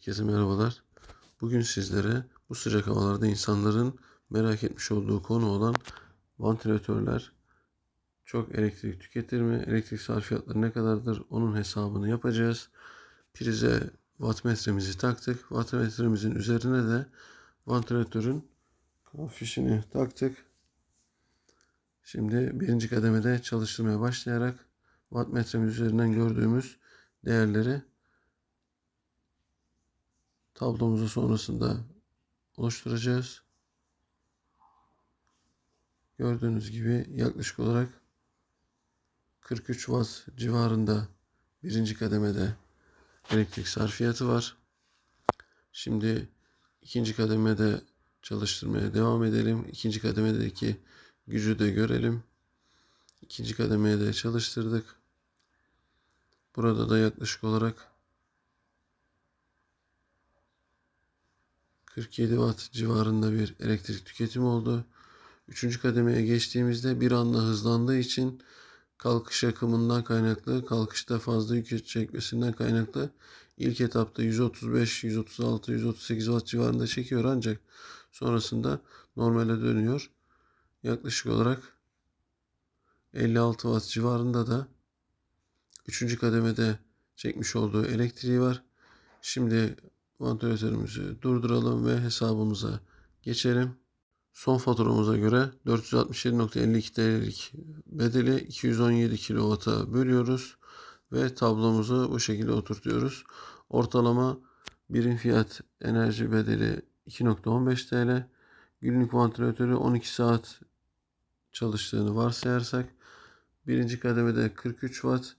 Herkese merhabalar. Bugün sizlere bu sıcak havalarda insanların merak etmiş olduğu konu olan vantilatörler çok elektrik tüketir mi? Elektrik sarfiyatları ne kadardır? Onun hesabını yapacağız. Prize wattmetremizi taktık. Wattmetremizin üzerine de vantilatörün fişini taktık. Şimdi birinci kademede çalıştırmaya başlayarak wattmetremiz üzerinden gördüğümüz değerleri tablomuzu sonrasında oluşturacağız. Gördüğünüz gibi yaklaşık olarak 43 watt civarında birinci kademede elektrik sarfiyatı var. Şimdi ikinci kademede çalıştırmaya devam edelim. İkinci kademedeki gücü de görelim. İkinci kademeye de çalıştırdık. Burada da yaklaşık olarak 47 watt civarında bir elektrik tüketimi oldu. Üçüncü kademeye geçtiğimizde bir anda hızlandığı için kalkış akımından kaynaklı, kalkışta fazla yük çekmesinden kaynaklı ilk etapta 135, 136, 138 watt civarında çekiyor ancak sonrasında normale dönüyor. Yaklaşık olarak 56 watt civarında da üçüncü kademede çekmiş olduğu elektriği var. Şimdi vantilatörümüzü durduralım ve hesabımıza geçelim. Son faturamıza göre 467.52 TL'lik bedeli 217 kW'a bölüyoruz ve tablomuzu bu şekilde oturtuyoruz. Ortalama birim fiyat enerji bedeli 2.15 TL. Günlük vantilatörü 12 saat çalıştığını varsayarsak birinci kademede 43 watt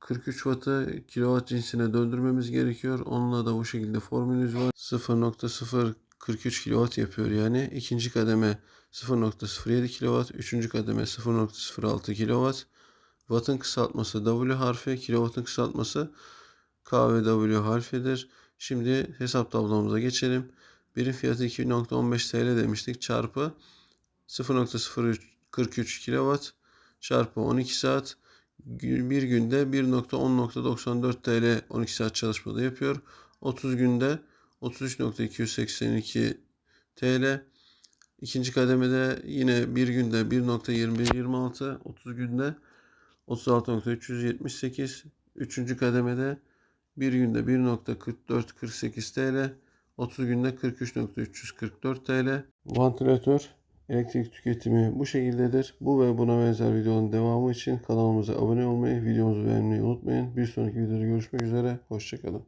43 wattı kilowatt cinsine döndürmemiz gerekiyor. Onunla da bu şekilde formülümüz var. 0.043 kilowatt yapıyor yani. ikinci kademe 0.07 kilowatt. Üçüncü kademe 0.06 kilowatt. Watt'ın kısaltması W harfi. Kilowatt'ın kısaltması K ve W harfidir. Şimdi hesap tablomuza geçelim. Birim fiyatı 2.15 TL demiştik. Çarpı 0.043 kilowatt çarpı 12 saat bir günde 1.10.94 TL 12 saat çalışmada yapıyor. 30 günde 33.282 TL. İkinci kademede yine bir günde 1.2126, 30 günde 36.378. Üçüncü kademede bir günde 1.4448 TL, 30 günde 43.344 TL. Vantilatör elektrik tüketimi bu şekildedir. Bu ve buna benzer videonun devamı için kanalımıza abone olmayı, videomuzu beğenmeyi unutmayın. Bir sonraki videoda görüşmek üzere. Hoşçakalın.